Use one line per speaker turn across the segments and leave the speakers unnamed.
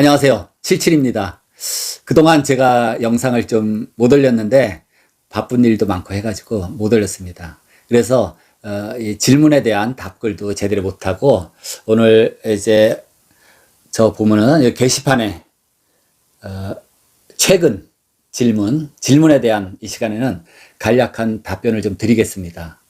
안녕하세요. 77입니다. 그동안 제가 영상을 좀 못 올렸는데 바쁜 일도 많고 해가지고 못 올렸습니다. 그래서 어, 이 질문에 대한 답글도 제대로 못하고 오늘 이제 저 보면은 게시판에 어, 최근 질문, 질문에 대한 이 시간에는 간략한 답변을 좀 드리겠습니다.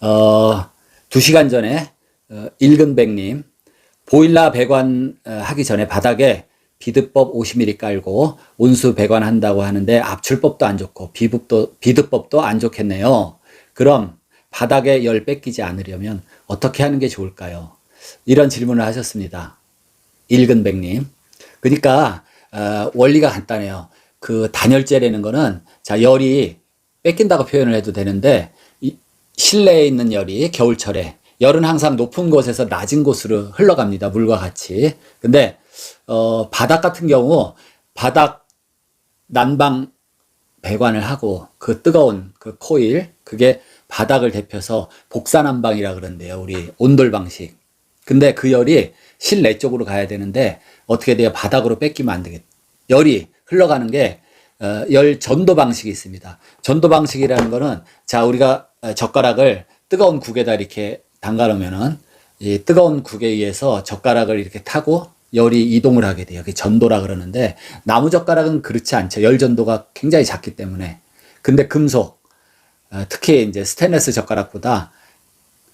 어, 두 시간 전에 어, 일근백님 보일러 배관 어, 하기 전에 바닥에 비드법 50mm 깔고 온수 배관 한다고 하는데 압출법도 안 좋고 비법도 비드법도 안 좋겠네요. 그럼 바닥에 열 뺏기지 않으려면 어떻게 하는 게 좋을까요? 이런 질문을 하셨습니다. 일근백님. 그러니까 어, 원리가 간단해요. 그 단열재라는 거는 자 열이 뺏긴다고 표현을 해도 되는데 이 실내에 있는 열이 겨울철에 열은 항상 높은 곳에서 낮은 곳으로 흘러갑니다. 물과 같이. 근데 어, 바닥 같은 경우 바닥 난방 배관을 하고 그 뜨거운 그 코일 그게 바닥을 대표서 복사난방이라 그러는데요. 우리 온돌 방식. 근데 그 열이 실내 쪽으로 가야 되는데 어떻게 돼요? 바닥으로 뺏기면 안 되겠. 열이 흘러가는 게 어, 열 전도 방식이 있습니다. 전도 방식이라는 거는 자 우리가 어, 젓가락을 뜨거운 국에다 이렇게 담가 놓으면은 이 뜨거운 국에 의해서 젓가락을 이렇게 타고 열이 이동을 하게 돼요. 그게 전도라 그러는데 나무 젓가락은 그렇지 않죠. 열 전도가 굉장히 작기 때문에. 근데 금속 어, 특히 이제 스테인레스 젓가락보다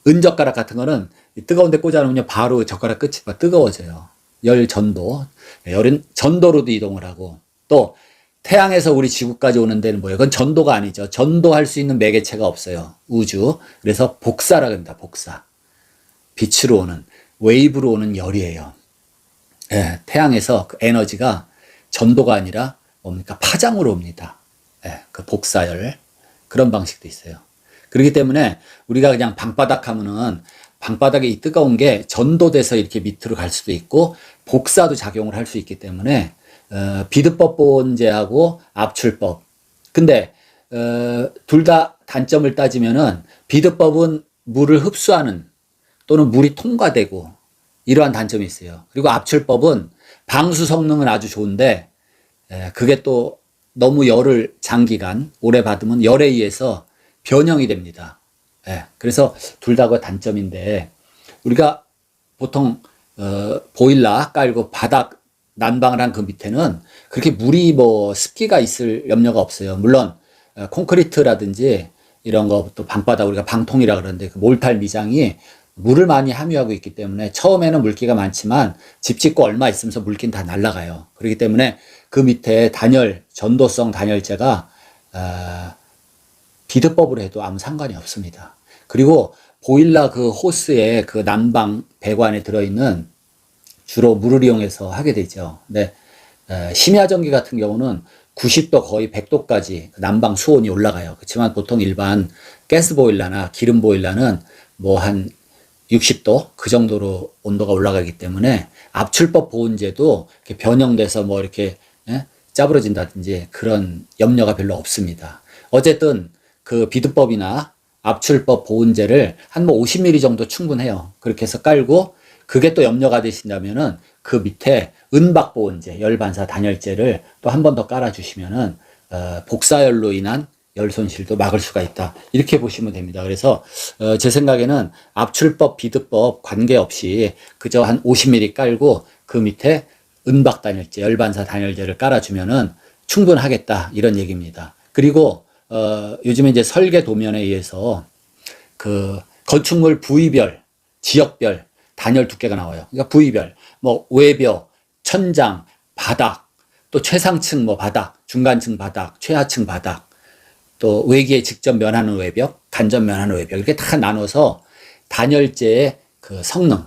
은 젓가락 같은 거는 이 뜨거운 데 꽂아 놓으면 바로 젓가락 끝이 막 뜨거워져요. 열 전도. 열은 전도로도 이동을 하고 또 태양에서 우리 지구까지 오는 데는 뭐예요? 그건 전도가 아니죠. 전도할 수 있는 매개체가 없어요. 우주. 그래서 복사라 그럽니다. 복사. 빛으로 오는, 웨이브로 오는 열이에요. 예, 태양에서 그 에너지가 전도가 아니라 뭡니까? 파장으로 옵니다. 예, 그 복사열. 그런 방식도 있어요. 그렇기 때문에 우리가 그냥 방바닥 하면은 방바닥에 이 뜨거운 게 전도돼서 이렇게 밑으로 갈 수도 있고 복사도 작용을 할 수 있기 때문에 어, 비드법 보온제하고 압출법. 근데 어, 둘 다 단점을 따지면은 비드법은 물을 흡수하는 또는 물이 통과되고 이러한 단점이 있어요. 그리고 압출법은 방수 성능은 아주 좋은데 에, 그게 또 너무 열을 장기간 오래 받으면 열에 의해서 변형이 됩니다. 예, 그래서 둘 다가 단점인데 우리가 보통 어, 보일러 깔고 바닥 난방을 한 그 밑에는 그렇게 물이 뭐 습기가 있을 염려가 없어요. 물론 어, 콘크리트라든지 이런 거 또 방바닥 우리가 방통이라 그러는데 그 몰탈 미장이 물을 많이 함유하고 있기 때문에 처음에는 물기가 많지만 집 짓고 얼마 있으면서 물기는 다 날아가요. 그렇기 때문에 그 밑에 단열 전도성 단열재가 어, 비드법으로 해도 아무 상관이 없습니다. 그리고 보일러 그 호스에 그 난방 배관에 들어있는 주로 물을 이용해서 하게 되죠. 근데 에, 심야 전기 같은 경우는 90도 거의 100도까지 난방 수온이 올라가요. 그렇지만 보통 일반 가스 보일러나 기름 보일러는 뭐한 60도 그 정도로 온도가 올라가기 때문에 압출법 보온제도 변형돼서 뭐 이렇게 예? 짜부러진다든지 그런 염려가 별로 없습니다. 어쨌든 그 비드법이나 압출법 보온제를 한 뭐 50ml 정도 충분해요. 그렇게 해서 깔고 그게 또 염려가 되신다면은 그 밑에 은박 보온제, 열반사 단열재를 또 한 번 더 깔아주시면은 어, 복사열로 인한 열 손실도 막을 수가 있다. 이렇게 보시면 됩니다. 그래서 어, 제 생각에는 압출법, 비드법 관계없이 그저 한 50ml 깔고 그 밑에 은박 단열재, 열반사 단열재를 깔아주면은 충분하겠다 이런 얘기입니다. 그리고 어, 요즘에 이제 설계 도면에 의해서 그 건축물 부위별, 지역별 단열 두께가 나와요. 그러니까 부위별, 뭐 외벽, 천장, 바닥, 또 최상층 뭐 바닥, 중간층 바닥, 최하층 바닥, 또 외기에 직접 면하는 외벽, 간접 면하는 외벽 이렇게 다 나눠서 단열재의 그 성능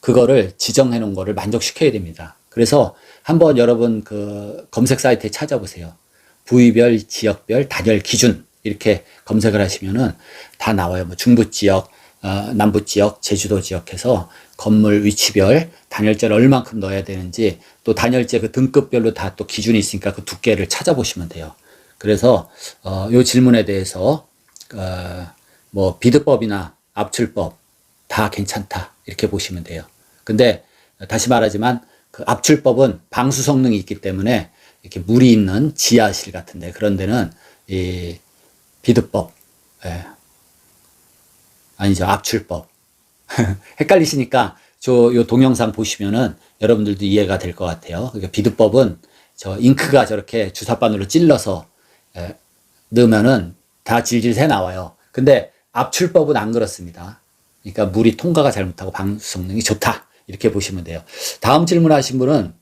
그거를 지정해 놓은 거를 만족시켜야 됩니다. 그래서 한번 여러분 그 검색 사이트에 찾아보세요. 부위별, 지역별, 단열 기준 이렇게 검색을 하시면은 다 나와요. 뭐 중부 지역, 어, 남부 지역, 제주도 지역해서 건물 위치별 단열재를 얼만큼 넣어야 되는지 또 단열재 그 등급별로 다 또 기준이 있으니까 그 두께를 찾아보시면 돼요. 그래서 어, 요 질문에 대해서 어, 뭐 비드법이나 압출법 다 괜찮다 이렇게 보시면 돼요. 근데 다시 말하지만 그 압출법은 방수 성능이 있기 때문에 이렇게 물이 있는 지하실 같은데 그런 데는 이 비드법, 예. 아니죠 압출법 헷갈리시니까 저 요 동영상 보시면은 여러분들도 이해가 될 것 같아요. 그러니까 비드법은 저 잉크가 저렇게 주사바늘로 찔러서 예, 넣으면은 다 질질 새 나와요. 근데 압출법은 안 그렇습니다. 그러니까 물이 통과가 잘못하고 방수 성능이 좋다. 이렇게 보시면 돼요. 다음 질문 하신 분은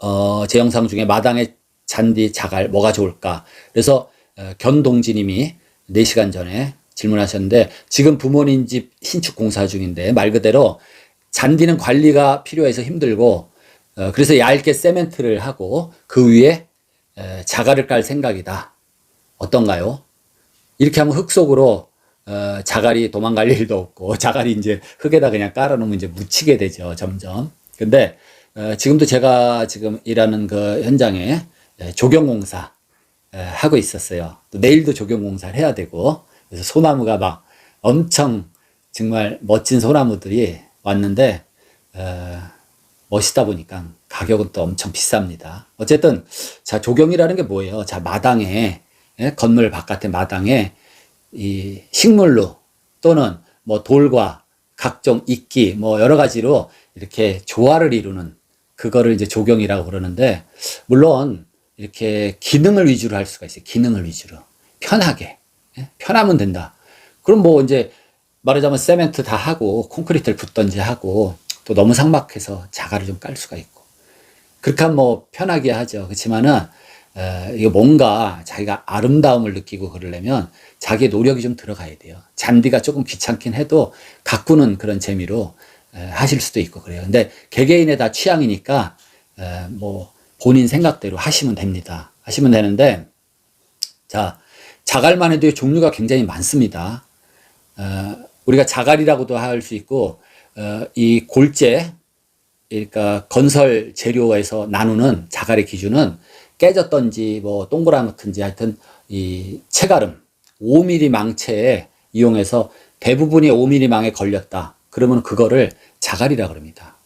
어, 제 영상 중에 마당에 잔디 자갈 뭐가 좋을까? 그래서 어, 견동지 님이 4시간 전에 질문하셨는데 지금 부모님 집 신축 공사 중인데 말 그대로 잔디는 관리가 필요해서 힘들고 어, 그래서 얇게 세멘트를 하고 그 위에 에, 자갈을 깔 생각이다. 어떤가요? 이렇게 하면 흙 속으로 어, 자갈이 도망갈 일도 없고 자갈이 이제 흙에다 그냥 깔아놓으면 이제 묻히게 되죠 점점. 근데 어, 지금도 제가 지금 일하는 그 현장에 에, 조경공사 에, 하고 있었어요. 또 내일도 조경공사를 해야 되고 그래서 소나무가 막 엄청 정말 멋진 소나무들이 왔는데 어, 멋있다 보니까 가격은 또 엄청 비쌉니다. 어쨌든 자 조경이라는 게 뭐예요? 자 마당에 예? 건물 바깥에 마당에 이 식물로 또는 뭐 돌과 각종 이끼 뭐 여러 가지로 이렇게 조화를 이루는 그거를 이제 조경이라고 그러는데 물론 이렇게 기능을 위주로 할 수가 있어요. 기능을 위주로 편하게 예? 편하면 된다. 그럼 뭐 이제 말하자면 세멘트 다 하고 콘크리트를 붓던지 하고 또 너무 삭막해서 자갈을 좀 깔 수가 있고 그렇게 하면 뭐 편하게 하죠. 그렇지만은 에, 이거 뭔가 자기가 아름다움을 느끼고 그러려면 자기의 노력이 좀 들어가야 돼요. 잔디가 조금 귀찮긴 해도 가꾸는 그런 재미로 에, 하실 수도 있고 그래요. 근데 개개인의 다 취향이니까 에, 뭐 본인 생각대로 하시면 됩니다. 하시면 되는데 자 자갈만 해도 종류가 굉장히 많습니다. 어, 우리가 자갈이라고도 할 수 있고 어, 이 골재 그러니까 건설 재료에서 나누는 자갈의 기준은 깨졌던지 뭐 동그랗든지 하여튼 이 채가름 5mm 망체에 이용해서 대부분이 5mm 망에 걸렸다. 그러면 그거를 자갈이라 그럽니다.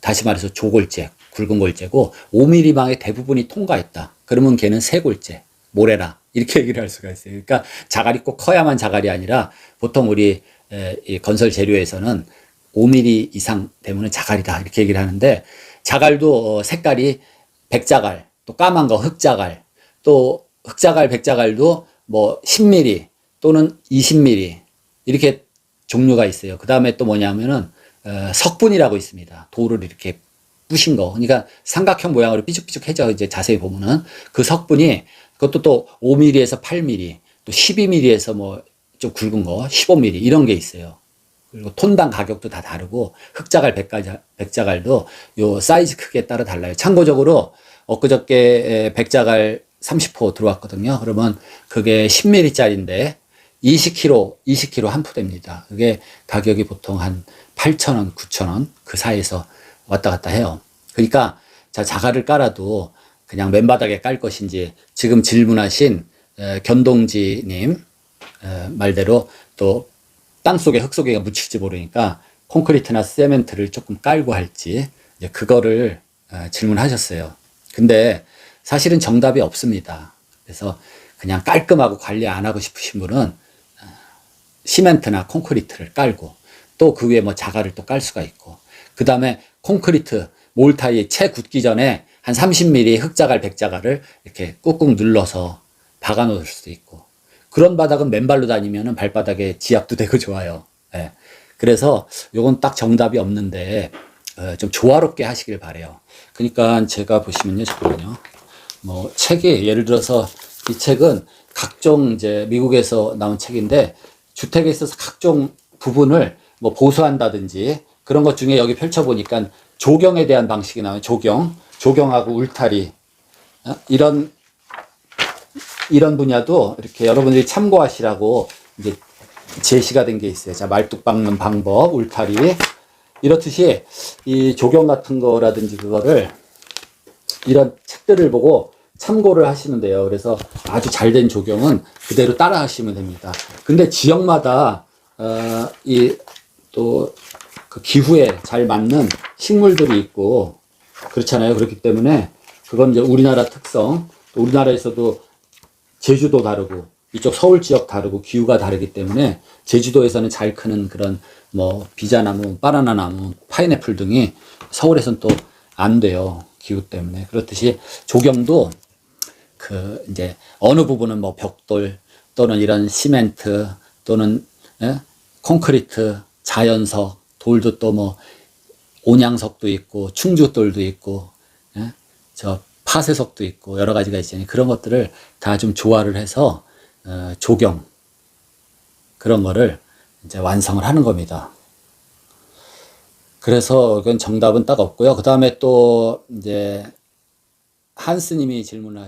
다시 말해서 조골재, 굵은 골재고 5mm 망의 대부분이 통과했다. 그러면 걔는 새골재, 모래라 이렇게 얘기를 할 수가 있어요. 그러니까 자갈이 꼭 커야만 자갈이 아니라 보통 우리 건설 재료에서는 5mm 이상 되면 자갈이다 이렇게 얘기를 하는데 자갈도 어, 색깔이 백자갈, 또 까만 거 흑자갈, 또 흑자갈, 백자갈도 뭐 10mm 또는 20mm 이렇게 종류가 있어요. 그 다음에 또 뭐냐면은 어, 석분이라고 있습니다. 돌을 이렇게 부신 거. 그러니까 삼각형 모양으로 삐죽삐죽해져 이제 자세히 보면은 그 석분이 그것도 또 5mm에서 8mm, 또 12mm에서 뭐 좀 굵은 거 15mm 이런 게 있어요. 그리고 톤당 가격도 다 다르고 흑자갈, 백자갈, 백자갈도 요 사이즈 크기에 따라 달라요. 참고적으로 엊그저께 백자갈 30호 들어왔거든요. 그러면 그게 10mm짜리인데 20kg, 20kg 한 푸대입니다. 그게 가격이 보통 한 8,000원, 9,000원 그 사이에서 왔다 갔다 해요. 그러니까 자 자갈을 깔아도 그냥 맨바닥에 깔 것인지 지금 질문하신 에, 견동지님 에, 말대로 또 땅 속에 흙 속에 묻힐지 모르니까 콘크리트나 세멘트를 조금 깔고 할지 이제 그거를 에, 질문하셨어요. 근데 사실은 정답이 없습니다. 그래서 그냥 깔끔하고 관리 안 하고 싶으신 분은 어, 시멘트나 콘크리트를 깔고 또 그 위에 뭐 자갈을 또 깔 수가 있고 그 다음에 콘크리트 몰타이 채 굳기 전에 한 30mm 흑자갈, 백자갈을 이렇게 꾹꾹 눌러서 박아 놓을 수도 있고 그런 바닥은 맨발로 다니면은 발바닥에 지압도 되고 좋아요. 예. 그래서 요건 딱 정답이 없는데 어, 좀 조화롭게 하시길 바래요. 그러니까 제가 보시면요, 잠깐만요. 뭐 책이 예를 들어서 이 책은 각종 이제 미국에서 나온 책인데 주택에 있어서 각종 부분을 뭐 보수한다든지 그런 것 중에 여기 펼쳐보니까 조경에 대한 방식이 나와요. 조경, 조경하고 울타리 어? 이런 이런 분야도 이렇게 여러분들이 참고하시라고 이제 제시가 된 게 있어요. 자, 말뚝 박는 방법, 울타리. 이렇듯이 이 조경 같은 거라든지 그거를 이런 책들을 보고 참고를 하시면 돼요. 그래서 아주 잘 된 조경은 그대로 따라 하시면 됩니다. 근데 지역마다, 어, 이, 또, 그 기후에 잘 맞는 식물들이 있고, 그렇잖아요. 그렇기 때문에 그건 이제 우리나라 특성, 또 우리나라에서도 제주도 다르고 이쪽 서울 지역 다르고 기후가 다르기 때문에 제주도에서는 잘 크는 그런 뭐 비자나무, 바나나 나무, 파인애플 등이 서울에서는 또 안 돼요. 기후 때문에. 그렇듯이 조경도 그 이제 어느 부분은 뭐 벽돌 또는 이런 시멘트 또는 예? 콘크리트, 자연석, 돌도 또 뭐 온양석도 있고 충주돌도 있고 예? 저 파쇄석도 있고 여러 가지가 있잖아요. 그런 것들을 다 좀 조화를 해서 어, 조경 그런 거를 이제 완성을 하는 겁니다. 그래서 그건 정답은 딱 없고요. 그 다음에 또 이제 한 스님이 질문을